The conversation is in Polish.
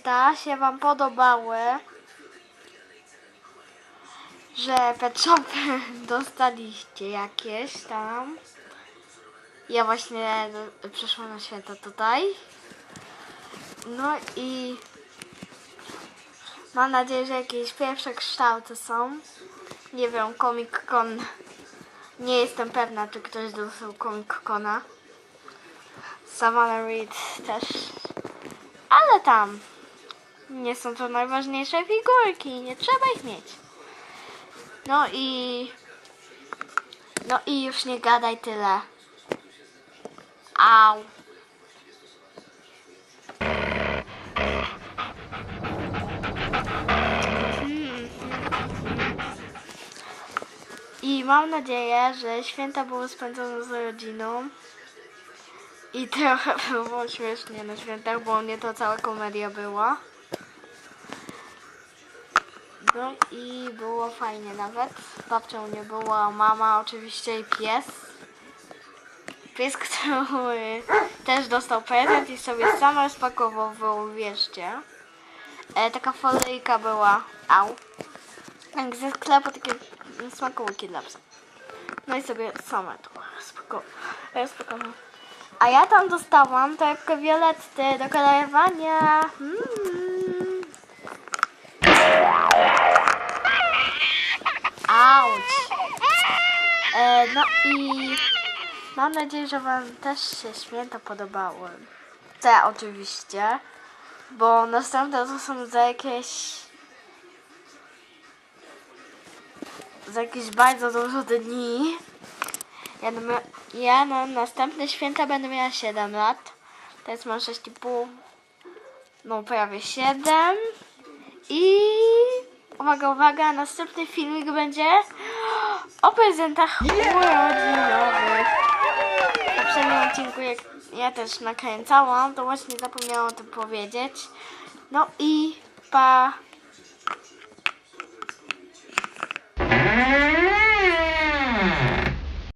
święta się Wam podobały, że pet shopy dostaliście jakieś tam. Ja właśnie przyszłam na święta tutaj. No i mam nadzieję, że jakieś pierwsze kształty są. Nie wiem, Comic Con. Nie jestem pewna, czy ktoś dostał Comic Cona. Savannah Reed też. Ale tam. Nie są to najważniejsze figurki. Nie trzeba ich mieć. No i. No i już nie gadaj tyle. Au. I mam nadzieję, że święta były spędzone z rodziną. I trochę było śmiesznie na świętach, bo nie to cała komedia była. No i było fajnie nawet. Babcią nie była, mama oczywiście i pies. Pies, który też dostał prezent i sobie sam rozpakowywał, wierzcie. E, taka folijka była. Au. Jak ze sklepu takie smakołyki dla psa. No i sobie sama to rozpako- rozpakowałam. A ja tam dostałam takie violetty do kolorowania. Mm. E, no i mam nadzieję, że Wam też się święta podobały. Te oczywiście. Bo następne to są za jakieś za jakieś bardzo dużo dni. Ja, na, ja na następne święta będę miała 7 lat. Teraz mam 6,5. No prawie 7. I uwaga, uwaga, następny filmik będzie o prezentach urodzinowych. W poprzednim odcinku jak ja też nakręcałam, to właśnie zapomniałam o tym powiedzieć. No i pa.